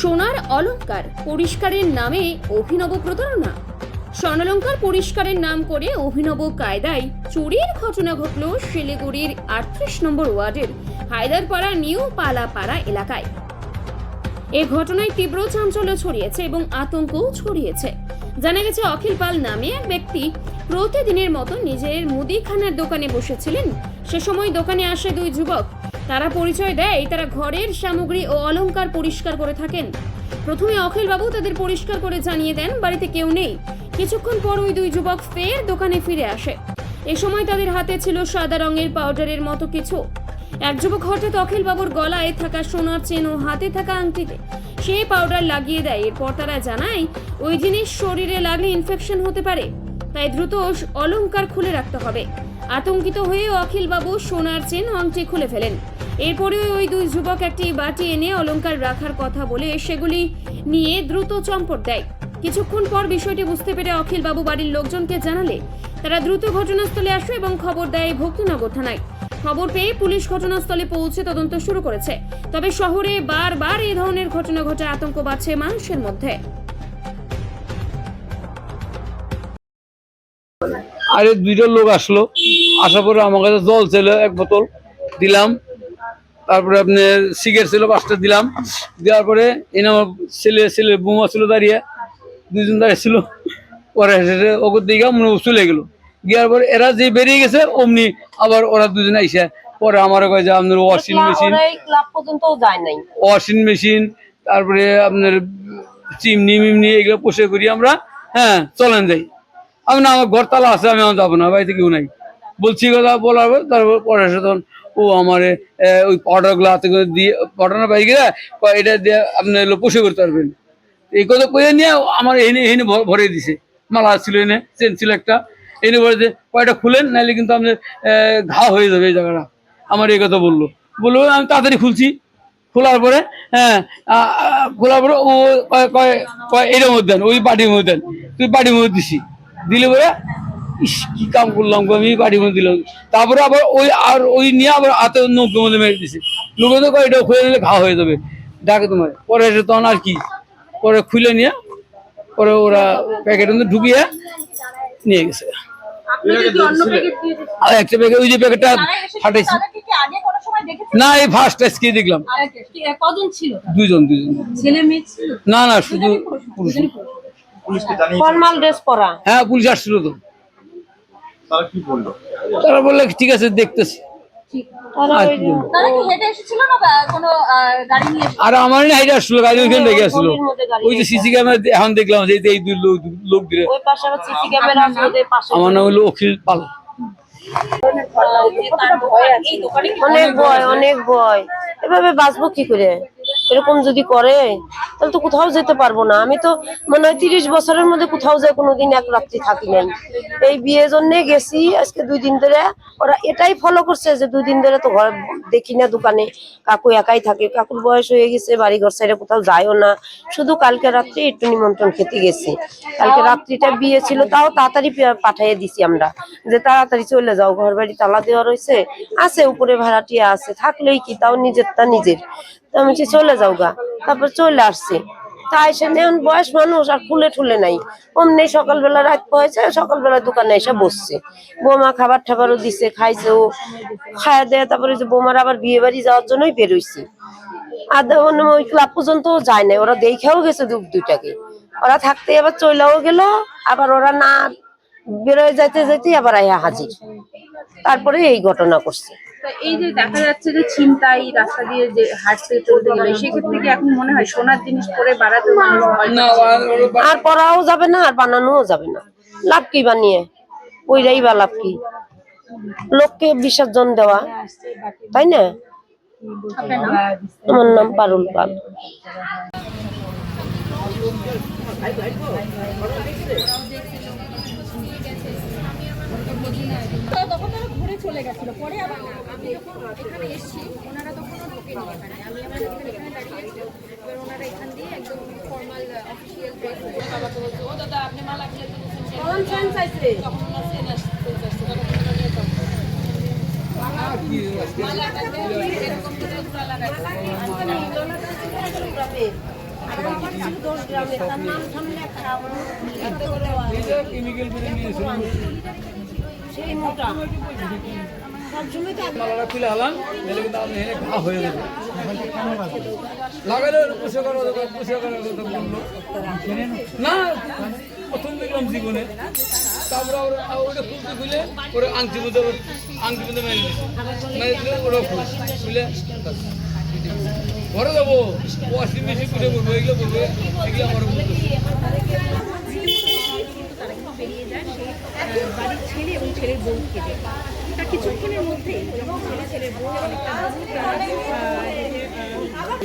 সোনার অলংকার পরিষ্কারের নামে অভিনব প্রতারণা। স্বর্ণালঙ্কার পরিষ্কারের নাম করে অভিনব কায়দায় চুরির ঘটনা ঘটল শিলিগুড়ির আটত্রিশ নম্বর ওয়ার্ডের হায়দারপাড়া নিউ পালাপাড়া এলাকায়। এ ঘটনায় তীব্র চাঞ্চল্য ছড়িয়েছে এবং আতঙ্কও ছড়িয়েছে। জানা গেছে, অখিল পাল নামে এক ব্যক্তি প্রতিদিনের মতো নিজের মুদিখানার দোকানে বসেছিলেন। সে সময় দোকানে আসে দুই যুবক। তারা পরিচয় দেয়, তারা ঘরের সামগ্রী ও অলংকার পরিষ্কার করে থাকেন। প্রথমে অখিলবাবু তাদের পরিষ্কার করে জানিয়ে দেন, বাড়িতে কেউ নেই। কিছুক্ষণ পর ওই দুই যুবক ফের দোকানে ফিরে আসে। এ সময় তাদের হাতে ছিল সাদা রঙের পাউডারের মতো কিছু। এক যুবক হঠাৎ অখিল বাবুর গলায় থাকা সোনার চেন ও হাতে থাকা আংটিতে সেই পাউডার লাগিয়ে দেয়। এরপর তারা জানায়, ওই জিনিস শরীরে লাগলে ইনফেকশন হতে পারে। তাই দ্রুত অলংকার খুলে রাখতে হবে। আতঙ্কিত হয়ে অখিল বাবু সোনার চেন আংটি খুলে ফেলেন। এরপরে ওই দুই যুবক একটি বাটি এনে অলংকার রাখার কথা বলে সেগুলি নিয়ে দ্রুত চম্পট দেয়। কিছুক্ষণ পর বিষয়টি বুঝতে পেরে অখিল বাবু বাড়ির লোকজনকে জানালে, তারা দ্রুত ঘটনাস্থলে আসে এবং খবর দেয় ভক্তিনগর থানায়। খবর পেয়ে পুলিশ ঘটনাস্থলে পৌঁছে তদন্ত শুরু করেছে। তবে শহরে বারবার এই ধরনের ঘটনা ঘটে আতঙ্ক বাড়ছে মানুষের মধ্যে। আরে দুইটা লোক আসলো। আসার পরে আমার কাছে জল ছিল এক বোতল দিলাম। তারপরে আপনার সিগারেট ছিল পাঁচটা দিলাম। দেওয়ার পরে এনে আমার ছেলে ছেলে বৌমা ছিল দাঁড়িয়ে দুজন দাঁড়িয়ে ছিল। পরে এসে ওকে দিকে মনে চলে গেলো। গিয়ার পরে এরা যে বেরিয়ে গেছে অমনি আবার ওরা দুজন আইসে। পরে আমার কয় যে আপনার ওয়াশিং মেশিন ওরা ওয়াশিং মেশিন তারপরে আপনার চিমনি মিমনি এগুলো পোষে করি আমরা। হ্যাঁ চলেন যাই। আমি না আমার ঘর তালা আছে আমি আমার যাব না বাড়িতে কেউ নাই। বলছি কথা বলার পর তারপর পরে তখন ও আমার ওই পাউডারগুলো হাতে করে দিয়ে পাউডার বাইরে গেলে এটা দিয়ে আপনি পোষে করতে পারবেন। এই কথা কয়ে নিয়ে আমার এনে এনে ভরে দিছে। মালা ছিল এনে চেন ছিল একটা। এনে ভরে দিয়ে কয়টা খুলেন নাহলে কিন্তু আপনার ঘা হয়ে যাবে এই জায়গাটা। আমার এই কথা বলল। বলল আমি তাড়াতাড়ি খুলছি। খোলার পরে হ্যাঁ খোলার পরে ও কয় কয় এটার মধ্যে দেন, ওই বাটির মধ্যে দেন। তুই বাটির মধ্যে দিছি। দিলে পরে ইস কি কাম করলাম আমি মধ্যে দিলাম। তারপরে আবার ওই আর ওই নিয়ে আবার হাতে নৌকের মধ্যে মেরে দিছে। লোকে তো এটা খুলে নিলে ঘা হয়ে যাবে। ডাকে তোমার। পরে এসে তখন আর কি? পরে খুলে নিয়ে পরে ওরা প্যাকেটের মধ্যে ঢুকিয়ে নিয়ে গেছে। আর একটা প্যাকেট ওই যে প্যাকেটটা ফাটাইছি। তাদেরকে কি আগে কোনো সময় দেখেছেন না এই ফার্স্ট আজকে দেখলাম। কজন ছিল দুইজন দুইজন। ছেলে মেয়ে না না শুধু পুরুষ। ফর্মাল ড্রেস পরা। হ্যাঁ পুলিশ আসছিল তো। তারা কি বলল? তারা বললে ঠিক আছে দেখতেছি। আর ওই কি যে বলব? তারা কি হেঁটে এসেছিল না বা কোনো আহ, গাড়ি নিয়ে এসেছিল? আর আমার না এটা আসলো গাড়ি ওইখানে লেগে আসলো গলির মধ্যে গাড়ি ওই যে সিসি ক্যামেরা এখন দেখলাম যে এই দুই লোক দিলে ওদের পাশে। আমার নাম হলো অখিল পাল। অনেক ভয় অনেক ভয়। এভাবে বাঁচবো কি করে? এরকম যদি করে, তাহলে তো কোথাও যেতে পারব না। আমি তো মনে তিরিশ বছরের মধ্যে কোথাও যায় কোনোদিন এক রাত্রি থাকি নাই। এই বিয়ের জন্যে গেছি, আজকে দুই দিন ধরে ওরা এটাই ফলো করছে যে দুই দিন ধরে তো ঘর দেখি না দোকানে। কাকু একাই থাকে। কাকুর বয়স হয়ে গেছে বাড়ি ঘর সাইডে কোথাও যায়ও না। শুধু কালকে রাত্রে একটু নিমন্ত্রণ খেতে গেছি। কালকে রাত্রিটা বিয়ে ছিল, তাও তাড়াতাড়ি পাঠাইয়ে দিছি আমরা। যে তাড়াতাড়ি চলে যাও, ঘর বাড়ি তালা দেওয়া রয়েছে। আছে, উপরে ভাড়াটিয়া আছে। থাকলেই কি? তাও নিজের তা নিজের। তো আমি চলে যাও গা। তারপর চলে আসছে। তা এসে এখন বয়স মানুষ আর খুলে ঠুলে নাই। অমনি সকালবেলা রাত হয়েছে সকালবেলা দোকানে এসে বসছে। বোমা খাবার টাবারও দিছে, খাইছে ও। খাওয়া দেয় তারপরে যে বৌমার আবার বিয়ে বাড়ি যাওয়ার জন্যই বেরোইছে আর দেখুন ওই ক্লাব পর্যন্ত যায় নাই, ওরা দেখেও গেছে দুপ দুইটাকে। ওরা থাকতে আবার চলেও গেল, আবার ওরা না বেরোয় যাইতে যাইতে আবার আয়া হাজির। তারপরে এই ঘটনা করছে। তো এই যে দেখা যাচ্ছে যে ছিনতাই রাস্তা দিয়ে যে হাঁটতে চলতে গেলে সেক্ষেত্রে কি এখন মনে হয় সোনার জিনিস পরে বাড়াতে? আর পড়াও যাবে না আর বানানোও যাবে না। লাভ কি বানিয়ে? ওইটাই বা লাভ কি? লোককে বিসর্জন দেওয়া তাই না? আমার নাম পারুল পাল। তখন তারা ঘুরে চলে গেছিল। পরে আবার আমি যখন এখানে এসেছি ওনারা তখনও ঢোকেনি এখানে। আমি আমার এখানে দাঁড়িয়ে এবার ওনারা এখান দিয়ে একদম ফর্মাল অফিসিয়াল ড্রেস বাবাকে বলছে ও দাদা আপনি মালা কিনে তখন সেন চাইছে। তখন ওনার তখন নিয়ে দুটো লাগাইছে কেমিক্যাল করে নিয়েছিল সেই মোটা মালাটা খুলে হলাম নাহলে কিন্তু আপনি হেনে ঘা হয়ে যাবে লাগালে পুষে করার কথা পুষে করার কথা বলল না প্রথম দেখলাম জীবনে তারপরে আবার ওটা খুলতে খুলে ওরা আংটি মধ্যে আংটি মধ্যে মেরে দিচ্ছে ঘরে যাব ওয়াশিং মেশিন খুলে বলব, এগুলো বলব, এগুলো আমার বলতে বাড়ির ছেলে এবং ছেলের বউ খেতে তার কিছুক্ষণের মধ্যেই যখন ছেলে ছেলের বউ অনেকটা বহু তারা, আহ,